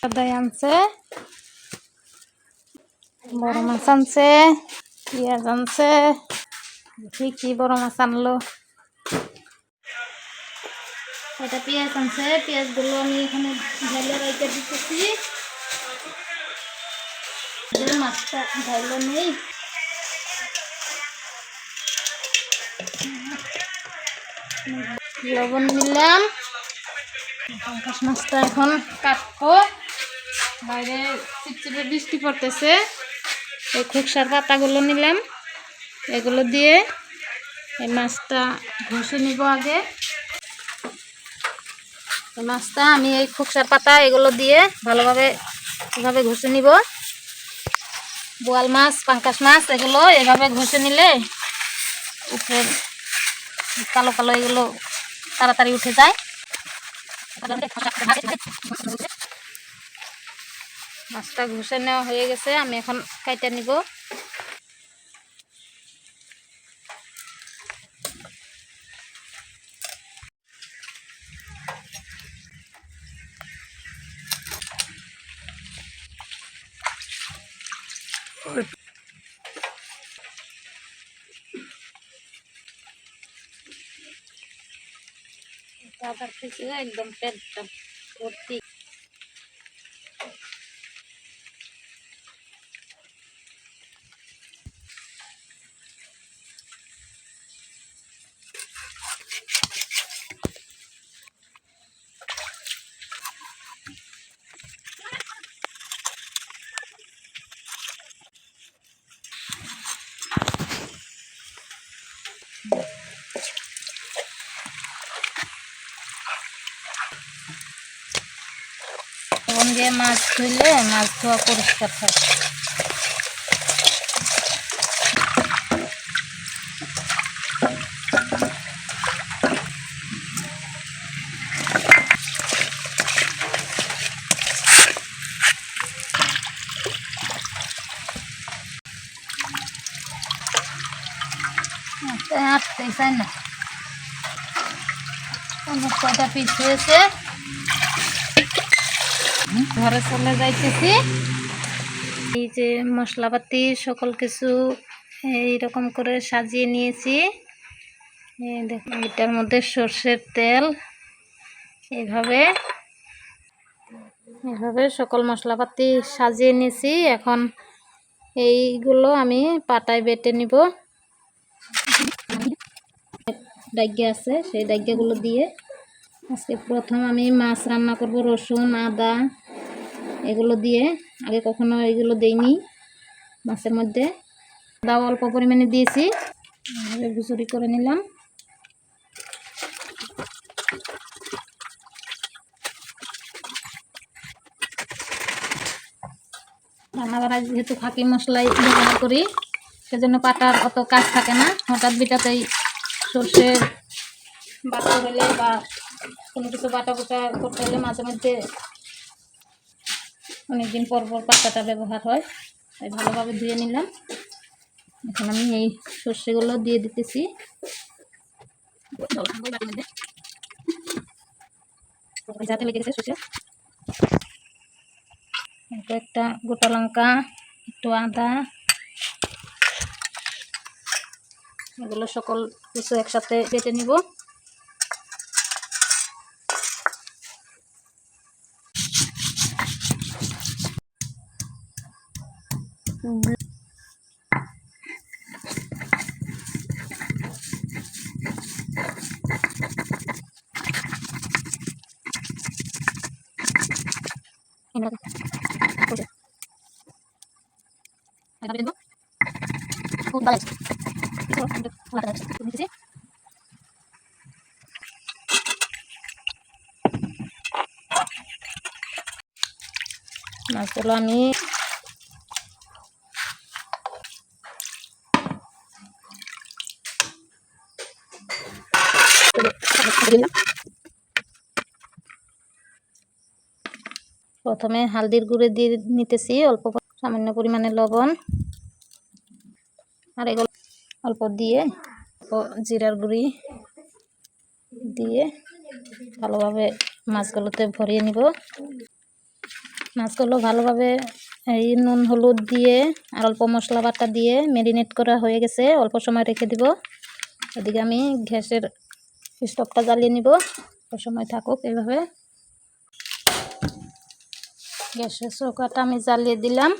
দাদাই আনছে। বড় মাছ আনছে পেঁয়াজ আনছে। দেখি কি বড় মাছ আনলো। এটা পেঁয়াজ আনছে পেঁয়াজগুলো আমি এখানে ঢেলে রেখে দিতেছি। মাছটা ঢাইলো নেই। লবণ নিলাম পঙ্কাশ মাছটা এখন কাটবো। বাইরে চিপচিপে বৃষ্টি পড়তেছে। এই খুকসার পাতাগুলো নিলাম। এগুলো দিয়ে এই মাছটা ঘষে নিব আগে। এই মাছটা আমি এই খুকসার পাতা এগুলো দিয়ে ভালোভাবে এভাবে ঘষে নিব। বোয়াল মাছ, পাঙ্কাশ মাছ, এগুলো এভাবে ঘষে নিলে উপরে কালো কালো এগুলো তাড়াতাড়ি উঠে যায়। মাছটা ঘুষে নেওয়া হয়ে গেছে আমি এখন কাইটা নিব। একদম পেটটা ভর্তি। তখন দিয়ে মাছ ধুইলে মাছ ধোয়া পরিষ্কার থাকে। আটতে চাই না। পঞ্চাশ কয়টা পিস হয়েছে। ঘরে চলে যাইতেছি। এই যে মশলাপাতি সকল কিছু এইরকম করে সাজিয়ে নিয়েছি। দেখুন, এটার মধ্যে সর্ষের তেল এভাবে এভাবে সকল মশলাপাতি সাজিয়ে নিয়েছি। এখন এইগুলো আমি পাটায় বেটে নিব। ডাইগে আছে, সেই ডাইগাগুলো দিয়ে আজকে প্রথম আমি মাছ রান্না করব রসুন, আদা এগুলো দিয়ে আগে কখনো এগুলো দেইনি মাছের মধ্যে। আদাও অল্প পরিমাণে দিয়েছি। গুচুরি করে নিলাম। রান্না করা যেহেতু ফাঁকি মশলাই ব্যবহার করি, সেজন্য পাটার অত কাজ থাকে না। হঠাৎ বিটাতেই সর্ষের বাটা হলে বা কোনো কিছু বাটা বুটা করতে হলে মাঝে মধ্যে অনেকদিন পর পর পাতাটা ব্যবহার হয়, তাই ভালোভাবে ধুয়ে নিলাম। এখন আমি এই সর্ষেগুলো দিয়ে দিতেছি। যাতে সর্ষে। একটা গোটা লঙ্কা, একটু আদা, এগুলো সকল কিছু একসাথে বেটে নিব। মাছগুলো আমি প্রথমে হালদির গুঁড়ো দিয়ে নিতেছি, অল্প সামান্য পরিমাণে লবণ। আর এগুলো অল্প দিয়ে জিরার গুঁড়ি দিয়ে ভালোভাবে মাছগুলোতে ভরিয়ে নিব। মাছগুলো ভালোভাবে এই নুন, হলুদ দিয়ে আর অল্প মশলা বাটা দিয়ে ম্যারিনেট করা হয়ে গেছে, অল্প সময় রেখে দিব। এদিকে আমি গ্যাসের স্টোভটা জ্বালিয়ে নিব। সময় থাকুক এইভাবে গ্যাসের চৌকাটা আমি জ্বালিয়ে দিলাম।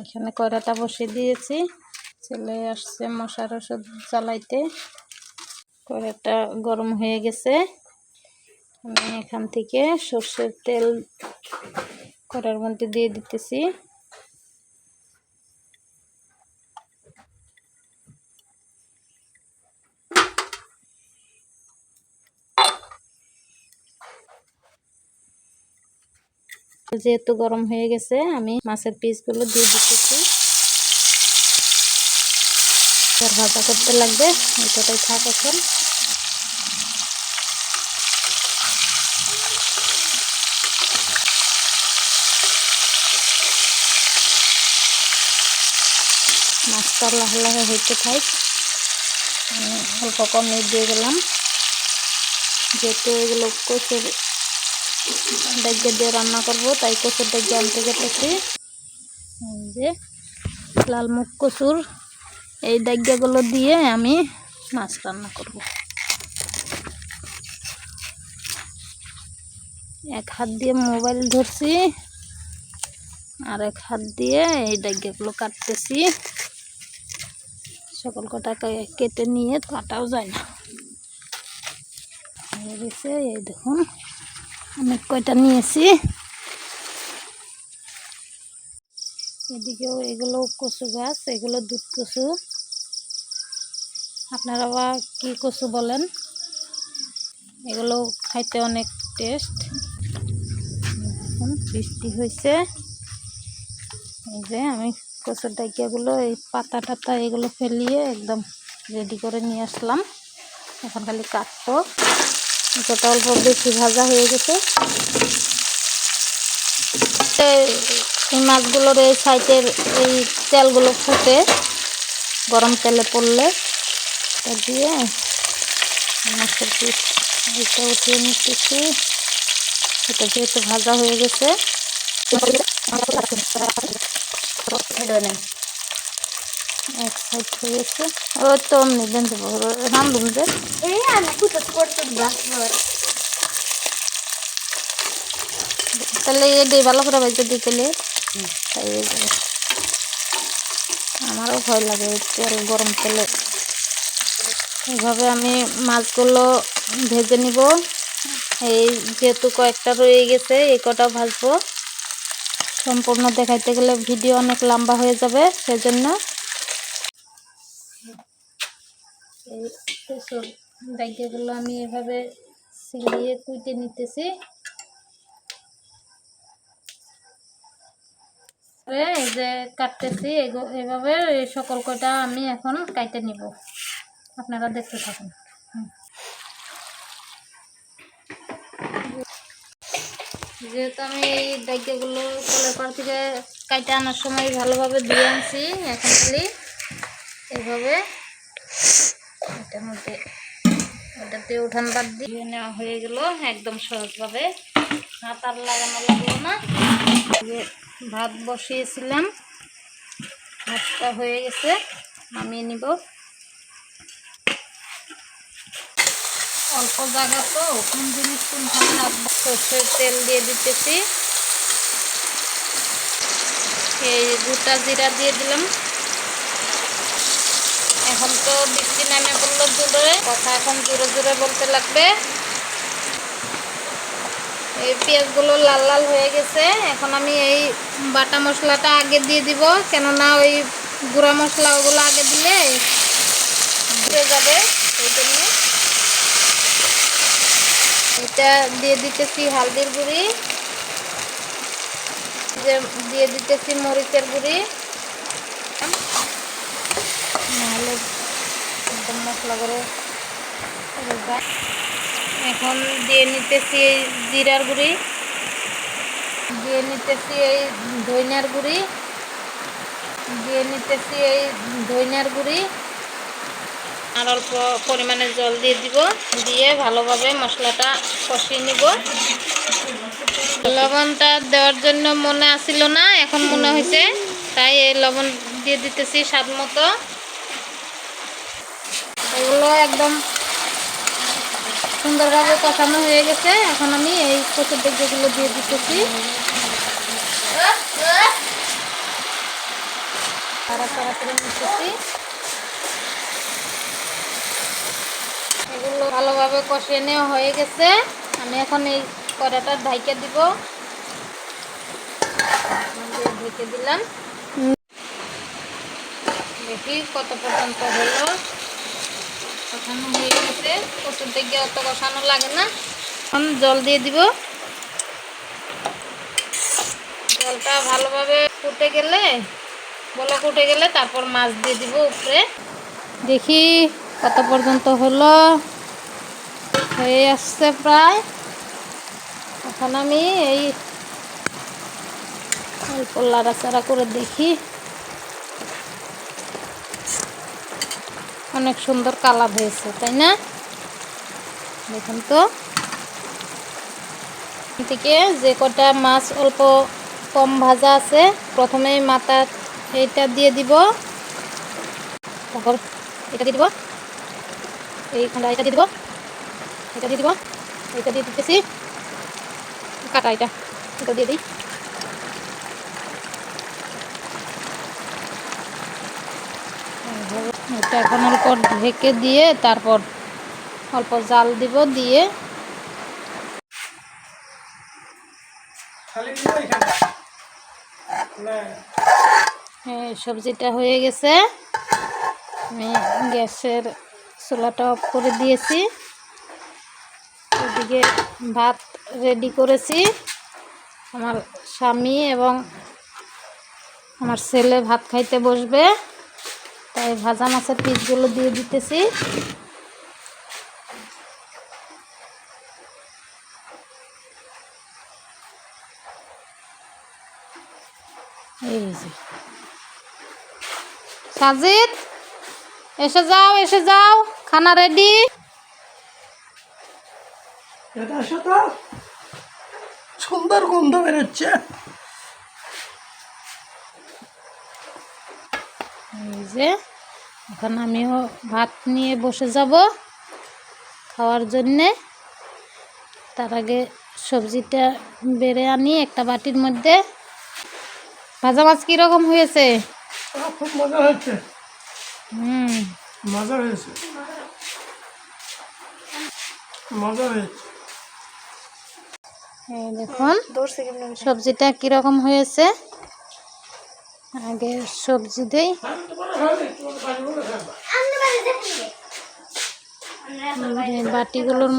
এখানে কয়রাটা বসিয়ে দিয়েছি। চলে আসছে মশার ওষুধ জ্বালাইতে। কয়রাটা গরম হয়ে গেছে। আমি এখান থেকে সর্ষের তেল কড়ার মধ্যে দিয়ে দিতেছি। যেহেতু গরম হয়ে গেছে, আমি মাছের পিসগুলো দিয়ে দিতেছি। ভাজা করতে লাগবে এটাই থাক এখন। মাছটা লাহে লাহে হইতে থাক। অল্প কমে দিয়ে গেলাম যেহেতু এগুলো কচুর ডাইগে দিয়ে রান্না করব, তাই কচুর ডাইগে আনতে গেতেছি। এই যে, লাল মুখ কচুর, এই ডাইগাগুলো দিয়ে আমি মাছ রান্না করব। এক হাত দিয়ে মোবাইল ধরছি, আর এক হাত দিয়ে এই ডাইগাগুলো কাটতেছি। সকল কটা কেটে নিয়ে কাটাও যায় না। এই দেখুন। অনেক কয়টা নিয়েছি? এদিকেও এগুলো কচু গাছ, এগুলো দুধ কচু। আপনারা বা কী কচু বলেন? এগুলো খাইতে অনেক টেস্ট। বৃষ্টি হয়েছে এই যে আমি কচুর ডাকিয়াগুলো এই পাতা টাতা এগুলো ফেলিয়ে একদম রেডি করে নিয়ে আসলাম। এখন খালি কাটবো। যত অল্প বেশি ভাজা হয়ে গেছে। মাছগুলোর এই সাইডের এই তেলগুলো ফুটে গরম তেলে পড়লে দিয়ে মাছের পিস এটা উঠিয়ে নিতেছি। এটা যেহেতু ভাজা হয়ে গেছে এক সাইড হয়ে গেছে ও তো অমনি দেন দেবো রান্ধুন যে এই আমি কুতো করতে তাহলে এ ভালো করে ভাজতে দিই তাহলে তাই যাবে আমারও ভয় লাগে তেল গরম তেলে। এইভাবে আমি মাছগুলো ভেজে নিব। এই যেহেতু কয়েকটা রয়ে গেছে এই কটা ভাজবো। সম্পূর্ণ দেখাইতে গেলে ভিডিও অনেক লম্বা হয়ে যাবে সেজন্য এই কেশর ডাইকেগুলো আমি এভাবে সিলিয়ে কুইটে নিতেছি। এই যে কাটতেছি এভাবে এই সকল কটা আমি এখন কাইটে নিব। আপনারা দেখতে থাকুন। যেহেতু আমি এই ডাইকেগুলো কলের পাড় থেকে কাইটে আনার সময় ভালোভাবে ধুয়ে আনছি, এখন খালি এইভাবে এটার মধ্যে। এটাতে উঠান বাদ দিয়ে নেওয়া হয়ে গেল একদম সহজভাবে। হাত আর লাগানো লাগল না। ভাত বসিয়েছিলাম। ভাতটা হয়ে গেছে, নামিয়ে নিব। অল্প জায়গা তো কোন জিনিস কোনখানে সর্ষের তেল দিয়ে দিতেছি। এই গোটা জিরা দিয়ে দিলাম। এখন তো নামে পড়ল জোরে কথা এখন জোরে জোরে বলতে লাগবে। এই পেঁয়াজগুলো লাল লাল হয়ে গেছে। এখন আমি এই বাটা মশলাটা আগে দিয়ে দিব, কেননা ওই গুঁড়া মশলা ওগুলো আগে দিলে ধুয়ে যাবে সেই জন্য। এটা দিয়ে দিতেছি হালদির গুঁড়ি দিয়ে দিতেছি মরিচের গুঁড়ি। একদম মশলা করে এখন দিয়ে নিতেছি এই জিরার গুঁড়ি। দিয়ে নিতেছি এই ধইনার গুঁড়ি। দিয়ে নিতেছি এই ধইনার গুঁড়ি। আর অল্প পরিমাণে জল দিয়ে দিব। দিয়ে ভালোভাবে মশলাটা কষিয়ে নিব। লবণটা দেওয়ার জন্য মনে আসিল না, এখন মনে হয়েছে তাই এই লবণ দিয়ে দিতেছি স্বাদ মতো। এগুলো একদম সুন্দরভাবে কষানো হয়ে গেছে। এখন আমি এই কচুর ডেকগুলো দিয়ে দিতেছি। এগুলো ভালোভাবে কষিয়ে নেওয়া হয়ে গেছে। আমি এখন এই কড়াটা ঢাইকে দিব। ঢেকে দিলাম। দেখি কত পর্যন্ত হলো। কষানো হয়ে গেছে কচুর দিকে অত কষানো লাগে না। এখন জল দিয়ে দিব। জলটা ভালোভাবে ফুটে গেলে, বলক উঠে গেলে তারপর মাছ দিয়ে দিব উপরে। দেখি কত পর্যন্ত হলো। হয়ে আসছে প্রায়। এখন আমি এই অল্প লাড়াচাড়া করে দেখি। অনেক সুন্দর কালার হয়েছে, তাই না? দেখুন তো। থেকে যে কটা মাছ অল্প কম ভাজা আছে প্রথমে মাথা এইটা দিয়ে দিব। এটা দিয়ে দিব। এই এটা দিয়ে দিব। এটা দিয়ে দিব। এটা দিয়ে দিতেছি। কাটা এটা। এটা দিয়ে দিই। এটা এখন অল্প ঢেকে দিয়ে তারপর অল্প জাল দিব দিয়ে। হ্যাঁ সবজিটা হয়ে গেছে। আমি গ্যাসের চুলাটা অফ করে দিয়েছি। এদিকে ভাত রেডি করেছি। আমার স্বামী এবং আমার ছেলে ভাত খাইতে বসবে। তাই ভাজা মাছের পিসগুলো দিয়ে দিতেছি। সাজিদ, এসে যাও এসে যাও, খানা রেডি সুন্দর গন্ধ বেরোচ্ছে। এই যে এখন আমিও ভাত নিয়ে বসে যাব খাওয়ার জন্যে। তার আগে সবজিটা বেড়ে আনি একটা বাটির মধ্যে। ভাজা মাছ কীরকম হয়েছে? খুব মজা হচ্ছে হুম। মজা হয়েছে। মজা হয়েছে। দেখুন সবজিটা কীরকম হয়েছে? আগে সবজি দেই। বাটিগুলোর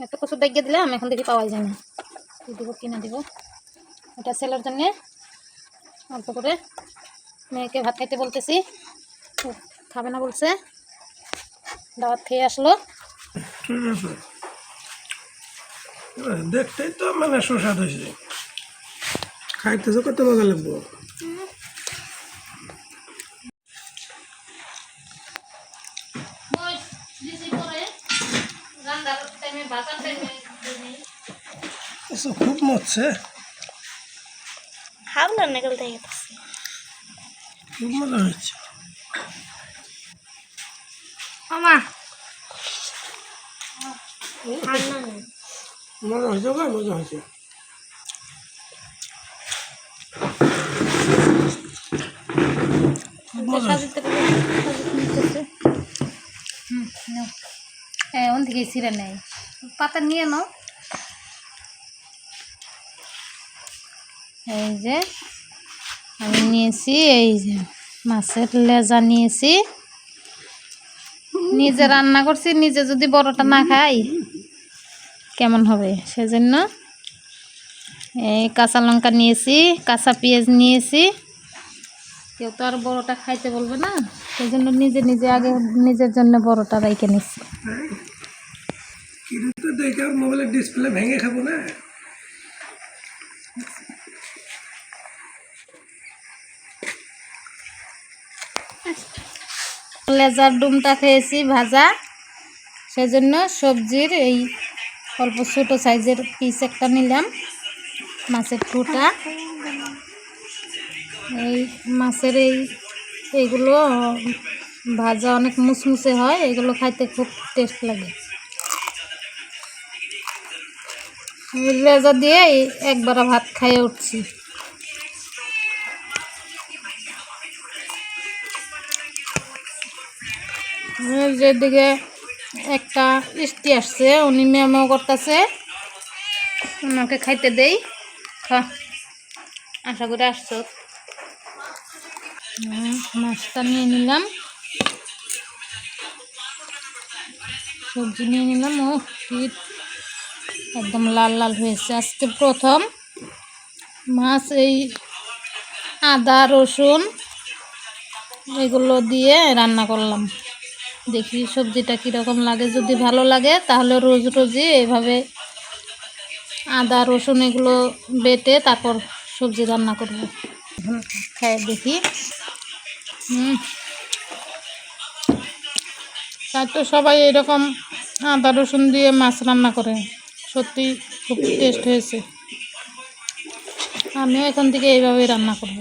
এত কচুর দিলে আমি এখন দেখি পাওয়াই যায় না। কি দিব, কি না দিব। এটা সেলের জন্যে অল্প করে মেয়েকে ভাত খাইতে বলতেছি। খাবে না বলছে। দাওয়াত খেয়ে আসলো। ঠিক আছে দেখতেই তো মানে সুস্বাদ হয়েছে। খাইতেছে কত মজা লাগবো? খুব মরছে। হাওলা নিকল থেকে গেছে খুব মজা হয়েছে। মামা। মজা হয়েছে গো, মজা হয়েছে। হ্যাঁ ওন থেকে ছিঁড়ে নেই। পাতা নিয়ে নাও। এই যে আমি নিয়েছি এই যে মাছের লেজা নিয়েছি। নিজে রান্না করছি নিজে যদি বড়টা না খাই কেমন হবে? সেজন্য এই কাঁচা লঙ্কা নিয়েছি কাঁচা পেঁয়াজ নিয়েছি। কেউ তো আর বড়টা খাইতে বলবে না সেই জন্য নিজে নিজে আগে নিজের জন্য বড়টা রেখে নিচ্ছি। মোবাইলের ডিসপ্লে ভেঙে খাব না? লেজার ডুমটা খেয়েছি ভাজা। সেজন্য সবজির এই অল্প ছোটো সাইজের পিস একটা নিলাম, মাছের ঠোঁটা এই মাছের এই এইগুলো ভাজা অনেক মুসমুসে হয়, এগুলো খাইতে খুব টেস্ট লাগে। লেজা দিয়ে একবার ভাত খাইয়ে উঠছি। যেদিকে একটা ইষ্টি আসছে, উনি মেমো করতেছে। ওনাকে খাইতে দেই। আশা করে আসছো। মাছটা নিয়ে নিলাম। সবজি নিয়ে নিলাম। ও, শীত। একদম লাল লাল হয়েছে আজকে প্রথম। মাছ এই আদা, রসুন এগুলো দিয়ে রান্না করলাম। দেখি সবজিটা কীরকম লাগে। যদি ভালো লাগে, তাহলে রোজ রোজই এভাবে আদা, রসুন এগুলো বেটে তারপর সবজি রান্না করব। খাই দেখি। তাই তো সবাই এরকম আদা, রসুন দিয়ে মাছ রান্না করে। সত্যি খুব টেস্ট হয়েছে। আমিও এখান থেকে এইভাবেই রান্না করব।